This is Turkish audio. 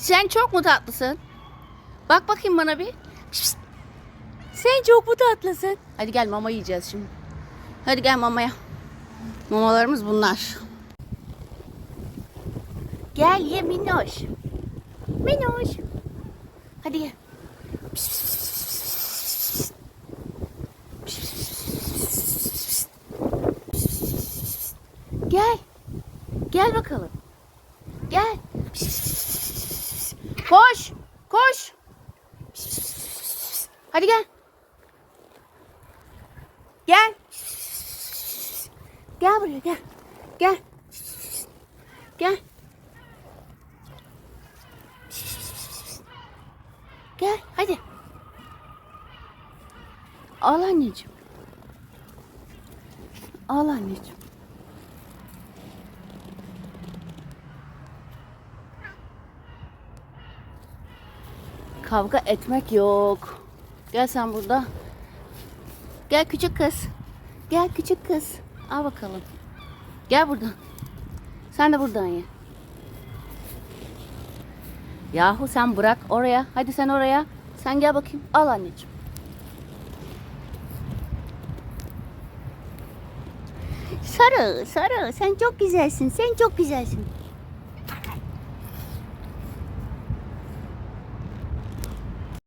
Sen çok mu tatlısın? Bak bakayım bana bir. Pişt. Sen çok mu tatlısın? Hadi gel mama yiyeceğiz şimdi. Hadi gel mamaya. Mamalarımız bunlar. Gel ye minnoş. Minnoş. Hadi ye. Gel. Gel bakalım. Gel. Koş. Koş. Hadi gel. Gel. Gel buraya gel. Gel. Gel. Gel hadi. Al anneciğim. Al anneciğim. Kavga etmek yok. Gel sen burada. Gel küçük kız. Gel küçük kız. Al bakalım. Gel buradan. Sen de buradan ye. Yahu sen bırak oraya. Hadi sen oraya. Sen gel bakayım. Al anneciğim. Sarı, sarı. Sen çok güzelsin. Sen çok güzelsin.